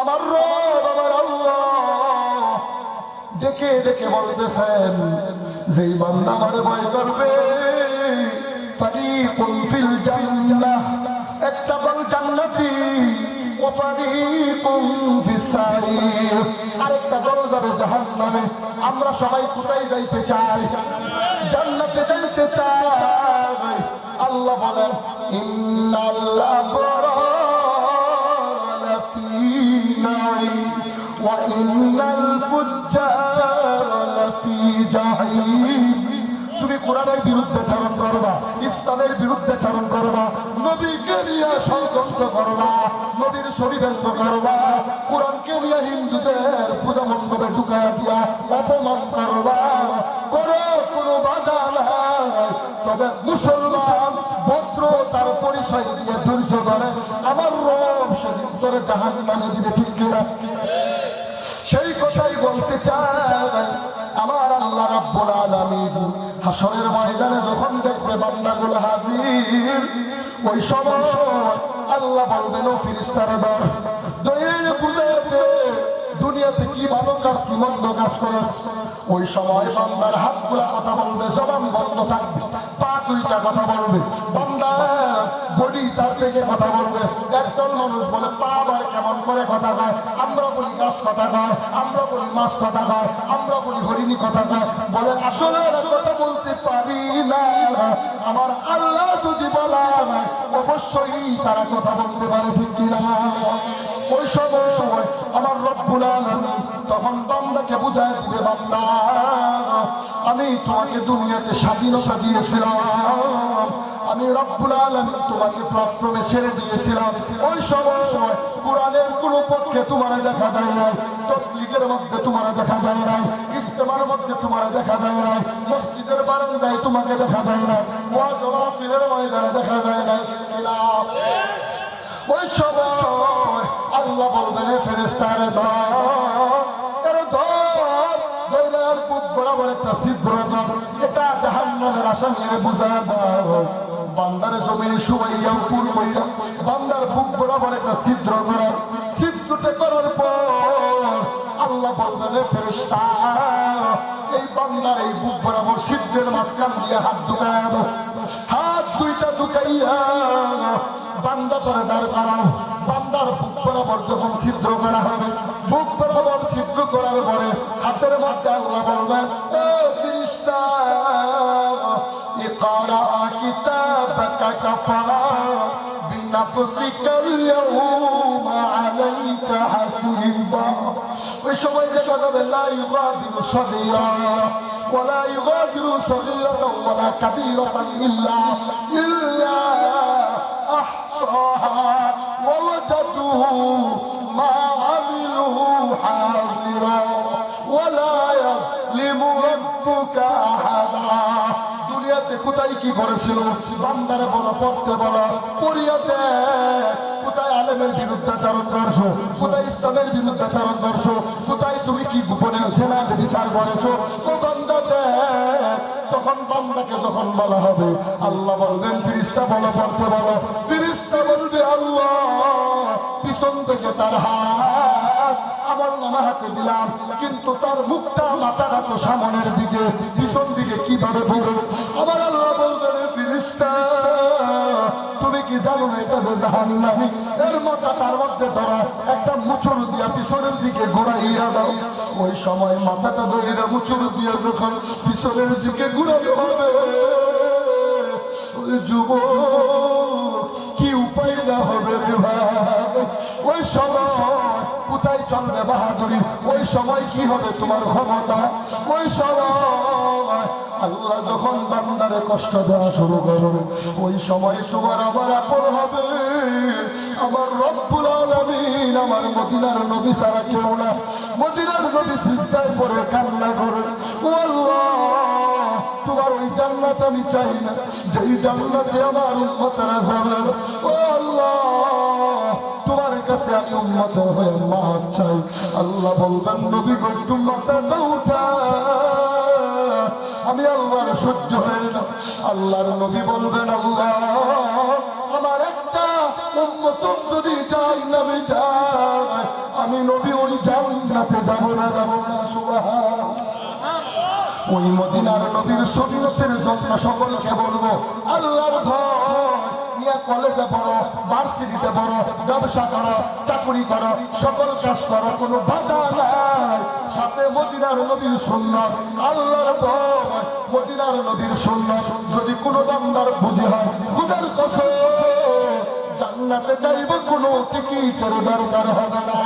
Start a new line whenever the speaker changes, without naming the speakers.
আমার রব, আমার আল্লাহ। ডেকে ডেকে বলতেছেন, যেই বান্দা আমারে ভয় করবে, ফারিকুন ফিল জান্নাহ, একটা দল জান্নাতি আরেকটা দল যাবে জাহান্নামে। আমরা সবাই কোথায় যাইতে চাই? وإن الفجار لفي جحيم তুমি কোরআনের বিরুদ্ধে চারণ করবা ইসলামের বিরুদ্ধে চারণ করবা নবীকে নিয়ে ষড়যন্ত্র করবা নবীর শরীরস্থ করবা কোরআনকে নিয়ে হিন্দুদের পূজা মণ্ডপে ঢুকায় দিয়া অপমান করবা করো কোনো বাধা নাই তবে মুসলমান ভদ্র তার পরিচয় দিয়ে ধৈর্য ধরে আমার রব সেদিন তোরে জাহান মানে দিবে ঠিক কিনা সেই কথাই বলতে চাই আমার আল্লাহ রাব্বুল আলামিন। হাসরের ময়দানে যখন দেখবে বান্দাগুলো হাজির, ওই সময় আল্লাহ বলবেন, ও ফিরিস্তারা দর বুঝাতে দুনিয়াতে কি ভালো কাজ, কি মন্দ কাজ করেছ? ওই সময় বান্দার হাতগুলা কথা বলবে, জবান বন্ধ থাকবে, পা দুইটা কথা বলবে। বান্দা বডি তার থেকে কথা বলবে। একদল মানুষ বলে করে কথা কয়, আমরা বলি গাছ কথা কয়, আমরা বলি মাছ কথা কয়, আমরা বলি হরিণী কথা কয়। বলে, আসলে কথা বলতে পারি না। আমার আল্লাহ যদি বলা অবশ্যই তারা কথা বলতে পারে, ঠিক কিনা ওই সময় সময় আমার রব্বুল আলামিন তখন বান্দাকে বুঝায় দিবে, বান্দা, আমি তোমাকে দুনিয়াতে স্বাধীনতা দিয়েছিলাম। রব্বুল আলামিন তোমাকে প্ল্যাটফর্মে ছেড়ে দিয়েছিলাম। ওই সময় কোরআনের কোনো পক্ষে তোমার দেখা যায় নাই, তবলিগের মধ্যে তোমার দেখা যায় নাই ইস্তেমার মধ্যে তোমার দেখা যায় নাই, মসজিদের বারান্দায় তোমাকে দেখা যায় নাই, ওয়াজ ময়দানে দেখা যায় ইলাম ওই সময় আল্লাহ বলবেন ফেরেস্তারে একটা ধর, এটা জাহান্নামের আসামিরে বুঝা দাও। বান্দার জমিনে শুয়াইয়া পুর কইরা বান্দার বুক বরাবর একটা ছিদ্র করা ছিদ্রতে করার পর আল্লাহ বলবেন ফেরেস্তা এই বান্দার এই বুক বরাবর ছিদ্রের মাঝখান দিয়ে হাত ঢুকায় হাত দুইটা ঢুকাইয়া বান্দা করে দাঁড় করাও। বান্দার বুক বরাবর যখন ছিদ্র করা হবে نفسك اليوم عليك حسيبا. وشوي غضب لا يغادر صغيرا ولا يغادر صغيرا ولا كبيرة إلا إلا أحصاها ووجدوه ما عملوا حاجة. কোথায় কি করেছিল? বান্দারে বলো পড়তে বলো পড়িয়াতে কোথায় আলেমের বিরুদ্ধাচারণ করছ? কোথায় ইসলামের বিরুদ্ধাচারণ করছ? কোথায় তুমি কি গোপনে জেনা বিচার করেছ? ও বান্দাতে, তখন বান্দাকে যখন বলা হবে, আল্লাহ বলবেন, ফিরিস্তা বলো পড়তে বলো। ফিরিস্তা বলবে, আল্লাহ, পিছন থেকে তার হাত আমার নামা হাতে দিলাম, কিন্তু তার মুখটা, মাথাটা তো সামনের দিকে, পিছন দিকে কীভাবে বলবে আমার আল্লাহ বলবেন তুমি কি জানো না এটা যে এর মাথা তার মধ্যে একটা মুচুর দিয়া পিছনের দিকে ঘোরাইয়া দাও। ওই সময় মাথাটা ধরে মুচুর দিয়া যখন পিছনের দিকে ঘুরানো যুবক কোথায় চলবে বাহাদুরি ওই সময় কি হবে তোমার ক্ষমতা? ওই সময় আল্লাহ যখন বান্দারে কষ্ট দেওয়া শুরু করবে, ওই সময় তোমার আমার আপন হবে। আমার রব্বুল আলামিন আমার মদিনার নবী সারা কেউ না। মদিনার নবী সিদ্ধায় পরে কান্না করে। ও আল্লাহ, তোমার ওই জান্নাত আমি চাই না। যেই জান্নাতে আমার উম্মতেরা যাবে ও আল্লাহ আমি নবী আল্লাহর সহ্য হয় আল্লাহর নবী বলবেন, আল্লাহ, আমার একটা উম্মত যদি যাই নামে আমি মদিনাতে যাব না যাব না সুবহান ওই মদিনার নবীর সুন্নতের জন্য সকলকে বলব, আল্লাহর ভয় কলেজে পড়ো ভার্সিটিতে পড়ো, ব্যবসা করো, চাকরি করো, সকল কাজ করো, কোনো বাধা নাই। সাথে মদিনার নবীর শূন্য আল্লাহর মদিনার নবীর শূন্য যদি কোনো বান্দার বুঝে হয়, খুদার কসম, জান্নাতে যাইব কোনো টিকিটের দরকার হবে না।